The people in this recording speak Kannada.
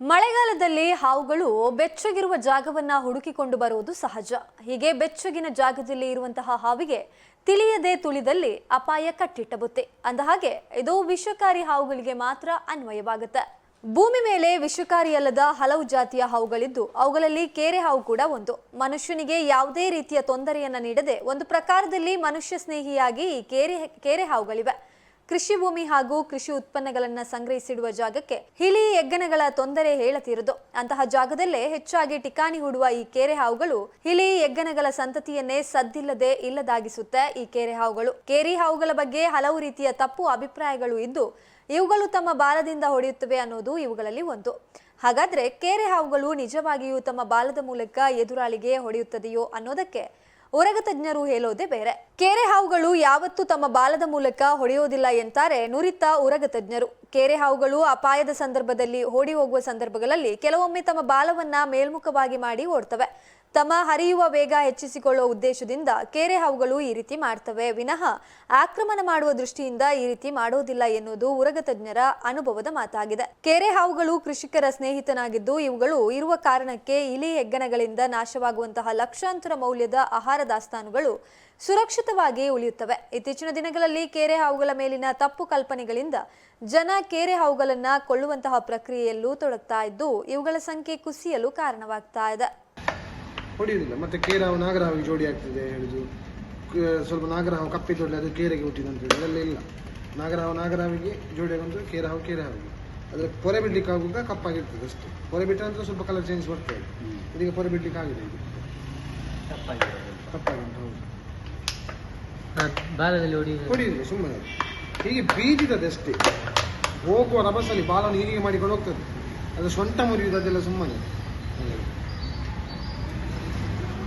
ಮಳೆಗಾಲದಲ್ಲಿ ಹಾವುಗಳು ಬೆಚ್ಚಗಿರುವ ಜಾಗವನ್ನ ಹುಡುಕಿಕೊಂಡು ಬರುವುದು ಸಹಜ. ಹೀಗೆ ಬೆಚ್ಚಗಿನ ಜಾಗದಲ್ಲಿ ಇರುವಂತಹ ಹಾವಿಗೆ ತಿಳಿಯದೆ ತುಳಿದಲ್ಲಿ ಅಪಾಯ ಕಟ್ಟಿಟ್ಟ ಬುತ್ತೆ ಅಂದಹಾಗೆ, ಇದು ವಿಷಕಾರಿ ಹಾವುಗಳಿಗೆ ಮಾತ್ರ ಅನ್ವಯವಾಗುತ್ತೆ. ಭೂಮಿ ಮೇಲೆ ವಿಷಕಾರಿಯಲ್ಲದ ಹಲವು ಜಾತಿಯ ಹಾವುಗಳಿದ್ದು, ಅವುಗಳಲ್ಲಿ ಕೇರೆ ಹಾವು ಕೂಡ ಒಂದು. ಮನುಷ್ಯನಿಗೆ ಯಾವುದೇ ರೀತಿಯ ತೊಂದರೆಯನ್ನ ನೀಡದೆ ಒಂದು ಪ್ರಕಾರದಲ್ಲಿ ಮನುಷ್ಯ ಸ್ನೇಹಿಯಾಗಿ ಈ ಕೇರೆ ಕೇರೆ ಹಾವುಗಳಿವೆ. ಕೃಷಿ ಭೂಮಿ ಹಾಗೂ ಕೃಷಿ ಉತ್ಪನ್ನಗಳನ್ನ ಸಂಗ್ರಹಿಸಿಡುವ ಜಾಗಕ್ಕೆ ಹಿಲಿ ಹೆಗ್ಗಣಗಳ ತೊಂದರೆ ಹೇಳತಿರುದು. ಅಂತಹ ಜಾಗದಲ್ಲೇ ಹೆಚ್ಚಾಗಿ ಟಿಕಾಣಿ ಹೂಡುವ ಈ ಕೆರೆ ಹಾವುಗಳು ಹಿಲಿ ಹೆಗ್ಗಣಗಳ ಸಂತತಿಯನ್ನೇ ಸದ್ದಿಲ್ಲದೆ ಇಲ್ಲದಾಗಿಸುತ್ತೆ ಈ ಕೆರೆ ಹಾವುಗಳು. ಕೇರಿ ಹಾವುಗಳ ಬಗ್ಗೆ ಹಲವು ರೀತಿಯ ತಪ್ಪು ಅಭಿಪ್ರಾಯಗಳು ಇದ್ದು, ಇವುಗಳು ತಮ್ಮ ಬಾಲದಿಂದ ಹೊಡೆಯುತ್ತವೆ ಅನ್ನೋದು ಇವುಗಳಲ್ಲಿ ಒಂದು. ಹಾಗಾದ್ರೆ ಕೆರೆ ಹಾವುಗಳು ನಿಜವಾಗಿಯೂ ತಮ್ಮ ಬಾಲದ ಮೂಲಕ ಎದುರಾಳಿಗೆ ಹೊಡೆಯುತ್ತದೆಯೋ ಅನ್ನೋದಕ್ಕೆ ಉರಗ ತಜ್ಞರು ಹೇಳೋದೇ ಬೇರೆ. ಕೆರೆ ಹಾವುಗಳು ಯಾವತ್ತೂ ತಮ್ಮ ಬಾಲದ ಮೂಲಕ ಹೊಡೆಯೋದಿಲ್ಲ ಎಂತಾರೆ ನುರಿತ ಉರಗ ತಜ್ಞರು. ಕೆರೆ ಹಾವುಗಳು ಅಪಾಯದ ಸಂದರ್ಭದಲ್ಲಿ, ಓಡಿ ಹೋಗುವ ಸಂದರ್ಭಗಳಲ್ಲಿ ಕೆಲವೊಮ್ಮೆ ತಮ್ಮ ಬಾಲವನ್ನ ಮೇಲ್ಮುಖವಾಗಿ ಮಾಡಿ ಓಡ್ತವೆ. ತಮ್ಮ ಹರಿಯುವ ವೇಗ ಹೆಚ್ಚಿಸಿಕೊಳ್ಳುವ ಉದ್ದೇಶದಿಂದ ಕೆರೆ ಹಾವುಗಳು ಈ ರೀತಿ ಮಾಡ್ತವೆ. ವಿನಃ ಆಕ್ರಮಣ ಮಾಡುವ ದೃಷ್ಟಿಯಿಂದ ಈ ರೀತಿ ಮಾಡೋದಿಲ್ಲ ಎನ್ನುವುದು ಉರಗ ತಜ್ಞರ ಅನುಭವದ ಮಾತಾಗಿದೆ. ಕೆರೆ ಹಾವುಗಳು ಕೃಷಿಕರ ಸ್ನೇಹಿತನಾಗಿದ್ದು ಇವುಗಳು ಇರುವ ಕಾರಣಕ್ಕೆ ಇಲಿ ಹೆಗ್ಗಣಗಳಿಂದ ನಾಶವಾಗುವಂತಹ ಲಕ್ಷಾಂತರ ಮೌಲ್ಯದ ಆಹಾರ ದಾಸ್ತಾನುಗಳು ಸುರಕ್ಷಿತವಾಗಿ ಉಳಿಯುತ್ತವೆ. ಇತ್ತೀಚಿನ ದಿನಗಳಲ್ಲಿ ಕೆರೆ ಹಾವುಗಳ ಮೇಲಿನ ತಪ್ಪು ಕಲ್ಪನೆಗಳಿಂದ ಜನ ಕೆರೆ ಹಾವುಗಳನ್ನ ಕೊಳ್ಳುವಂತಹ ಪ್ರಕ್ರಿಯೆಯಲ್ಲೂ ತೊಡಗ್ತಾ ಇದ್ದು ಇವುಗಳ ಸಂಖ್ಯೆ ಕುಸಿಯಲು ಕಾರಣವಾಗ್ತಾ ಇದೆ. ಹೊಡೆಯುವುದಿಲ್ಲ. ಮತ್ತೆ ಕೇರಾವು ನಾಗರಾವಿಗೆ ಜೋಡಿ ಆಗ್ತದೆ ಹೇಳುದು ಸ್ವಲ್ಪ ನಾಗರಾವು ಕಪ್ಪಿದ್ದೊಳ್ಳೆ ಅದು ಕೇರೆಗೆ ಹುಟ್ಟಿದೆ ಅಂತ ಹೇಳಿ ಅದೆಲ್ಲ ಇಲ್ಲ. ನಾಗರಾವು ನಾಗರಾವಿಗೆ ಜೋಡಿ ಆಗುವಂಥದ್ದು ಕೇರಾವು ಕೇರಾವಿಗೆ ಅದರ ಪೊರೆ ಬಿಡ್ಲಿಕ್ಕೆ ಆಗುವಾಗ ಕಪ್ಪಾಗಿರ್ತದೆ ಅಷ್ಟೇ. ಪೊರೆ ಬಿಟ್ಟ ನಂತರ ಸ್ವಲ್ಪ ಕಲರ್ ಚೇಂಜ್ ಬರ್ತದೆ ಇದೀಗ ಪೊರೆ ಬಿಡ್ಲಿಕ್ಕೆ ಆಗಿದೆ ಇದು ಕಪ್ಪಾಗಿ ಉಂಟು ಹೌದು. ಹೊಡೆಯುವುದು. ಸುಮ್ಮನೆ. ಹೀಗೆ ಬೀದಿದದೆ ಅಷ್ಟೇ. ಹೋಗುವ ರಭಸಲ್ಲಿ ಬಾಲನ್ನು ಹೀಗೆ ಮಾಡಿಕೊಂಡು ಹೋಗ್ತದೆ. ಅದು ಸೊಂಟ ಮುರಿಯುವುದು ಅದೆಲ್ಲ ಸುಮ್ಮನೆ.